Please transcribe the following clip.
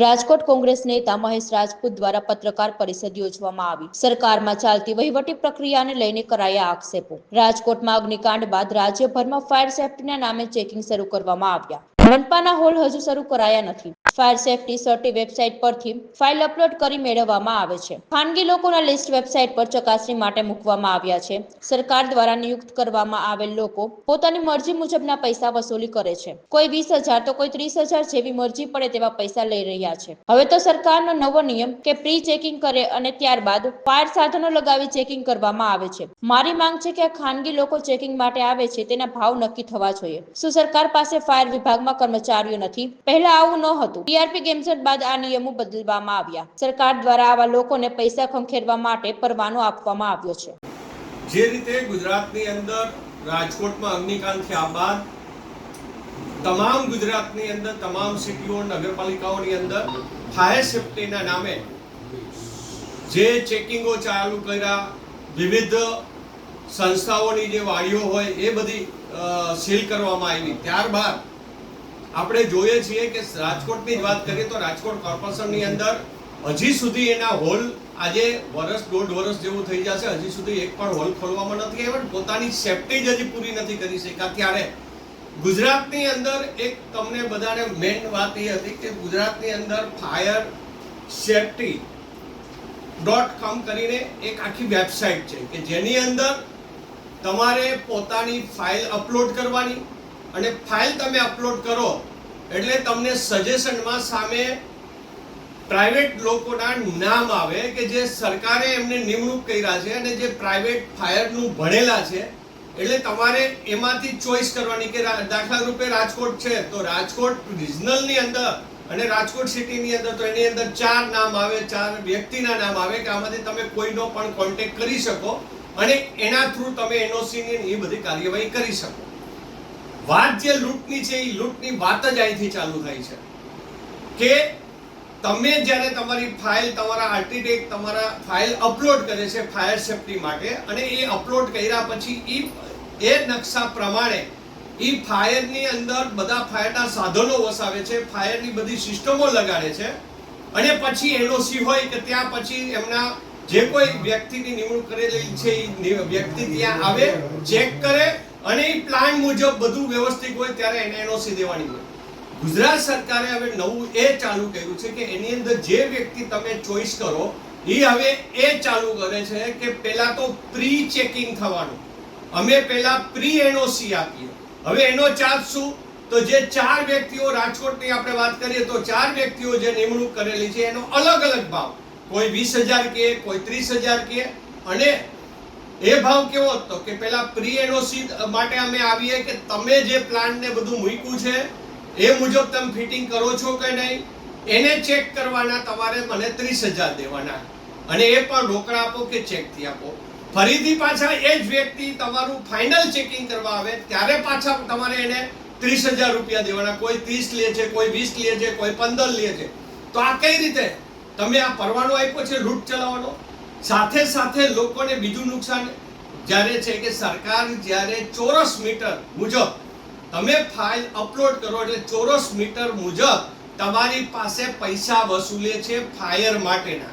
રાજકોટ કોંગ્રેસ નેતા મહેશ રાજપૂત દ્વારા પત્રકાર પરિષદ યોજવામાં આવી. સરકારમાં ચાલતી વહીવટી પ્રક્રિયાને લઈને કરાયા આક્ષેપો. રાજકોટમાં અગ્નિકાંડ બાદ રાજ્યભરમાં ફાયર સેફટીના નામે ચેકિંગ શરૂ કરવામાં આવ્યા. મનપાના હોલ હજુ શરૂ કરાયા નથી. ફાયર સેફટી સર્ટી વેબસાઇટ પરથી ફાઇલ અપલોડ કરી મેળવવામાં આવે છે. ખાનગી લોકોના લિસ્ટ વેબસાઇટ પર ચકાસણી માટે મૂકવામાં આવ્યા છે. સરકાર દ્વારા નિયુક્ત કરવામાં આવેલ લોકો પોતાની મરજી મુજબના પૈસા વસૂલી કરે છે. કોઈ વીસ હજાર તો કોઈ ત્રીસ હજાર જેવી મરજી પડે તેવા પૈસા લઈ રહ્યા છે. હવે તો સરકારનો નવો નિયમ કે પ્રી ચેકિંગ કરે અને ત્યારબાદ ફાયર સાધનો લગાવી ચેકિંગ કરવામાં આવે છે. મારી માંગ છે કે આ ખાનગી લોકો ચેકિંગ માટે આવે છે તેના ભાવ નક્કી થવા જોઈએ. શું સરકાર પાસે ફાયર વિભાગમાં કર્મચારીઓ નથી? પહેલા આવું ન હતું. ટીઆરપી ગેમઝટ બાદ આ નિયમો બદલવામાં આવ્યા. સરકાર દ્વારા આવા લોકોને પૈસા ખંખેરવા માટે પરવાનો આપવામાં આવ્યો છે. જે રીતે ગુજરાતની અંદર રાજકોટમાં અગ્નિકાંડ થયા બાદ તમામ ગુજરાતની અંદર તમામ સિટીઓ, નગરપાલિકાઓની અંદર ફાયર સેફટીના નામે જે ચેકિંગો ચાલુ કર્યા, વિવિધ સંસ્થાઓની જે વાડીઓ હોય એ બધી સીલ કરવામાં આવી. ત્યારબાદ આપણે જોઈએ છીએ કે રાજકોટની વાત કરીએ તો રાજકોટ કોર્પોરેશનની અંદર હજી સુધી એના હોલ આજે વર્ષ દોઢ વર્ષ જેવું થઈ જશે. હજી સુધી એક પણ હોલ ખોલવામાં નથી આવ્યો પોતાની સેફટી જ હજી પૂરી નથી કરી શક્યા ત્યારે ગુજરાતની અંદર એક તમને બધાને મેઇન વાત એ હતી કે ગુજરાતની અંદર ફાયર સેફટી ડોટ કોમ કરીને એક આખી વેબસાઇટ છે કે જેની અંદર તમારે પોતાની ફાઇલ અપલોડ કરવાની અને ફાઇલ તમે અપલોડ કરો એટલે તમને સજેશનમાં સામે પ્રાઇવેટ લોકોના નામ આવે કે જે સરકારે એમને નિમણૂક કર્યા છે અને જે પ્રાઇવેટ ફાયરનું ભણેલા છે. એટલે તમારે એમાંથી ચોઈસ કરવાની કે દાખલા રૂપે રાજકોટ છે, તો રાજકોટ રિજનલની અંદર અને રાજકોટ સિટીની અંદર તો એની અંદર ચાર નામ આવે, ચાર વ્યક્તિના નામ આવે કે આમાંથી તમે કોઈનો પણ કોન્ટેક્ટ કરી શકો અને એના થ્રુ તમે એનઓસીની એ બધી કાર્યવાહી કરી શકો. વાત જે લૂંટની છે એ લૂંટની વાત જ અહીંથી ચાલુ થાય છે. કે તમે જ્યારે તમારી ફાઇલ તમારા આર્કિટેક્ટ તમારા ફાઇલ અપલોડ કરે છે ફાયર સેફટી માટે, અને એ અપલોડ કર્યા પછી એ એ નકશા પ્રમાણે એ ફાયરની અંદર બધા ફાયરના સાધનો વસાવે છે, ફાયરની બધી સિસ્ટમો લગાડે છે, અને પછી એનઓસી હોય કે ત્યાં પછી એમના જે કોઈ વ્યક્તિની નિમણૂક કરેલી છે એ વ્યક્તિ ત્યાં આવે, ચેક કરે અને એ પ્લાન મુજબ બધું વ્યવસ્થિત હોય ત્યારે એને એનઓસી દેવાની હોય. ગુજરાત સરકારે હવે નવું એ ચાલુ કર્યું છે કે એની અંદર જે વ્યક્તિ તમે ચોઈસ કરો, એ હવે એ ચાલુ કરે છે કે પહેલા તો પ્રી ચેકિંગ થવાનું. અમે પહેલા પ્રી એનઓસી આપીએ. હવે એનો ચાર્જ શું? તો જે ચાર વ્યક્તિઓ રાજકોટની આપણે વાત કરીએ તો ચાર વ્યક્તિઓ જે નિમણૂક કરેલી છે એનો અલગ અલગ ભાવ. કોઈ વીસ હજાર કે, કોઈ ત્રીસ હજાર કે, અને એ ભાવ કેવો હતો કે પેલા પ્રી એનઓસી માટે અમે આવીએ કે તમે જે પ્લાન ને બધું મૂક્યું છે, એ મુજબ તમે ફિટિંગ કરો છો કે નહીં? એને ચેક કરવાના, તમારે મને ત્રીસ હજાર દેવાના. અને એ પણ રોકડા આપો કે ચેકથી આપો. ફરીથી પાછા એ જ વ્યક્તિ તમારું ફાઇનલ ચેકિંગ કરવા આવે, ત્યારે પાછા તમારે એને ત્રીસ હજાર રૂપિયા દેવાના. કોઈ ત્રીસ લે છે, કોઈ વીસ લે છે, કોઈ પંદર લે છે. તો આ કઈ રીતે? તમે આ પરવાનો આપ્યો છે લૂંટ ચલાવવાનો? સાથે સાથે લોકોને બીજું નુકસાન જ્યારે છે કે સરકાર જ્યારે ચોરસ મીટર મુજબ તમે ફાઇલ અપલોડ કરો એટલે ચોરસ મીટર મુજબ તમારી પાસે પૈસા વસૂલે છે ફાયર માટેના.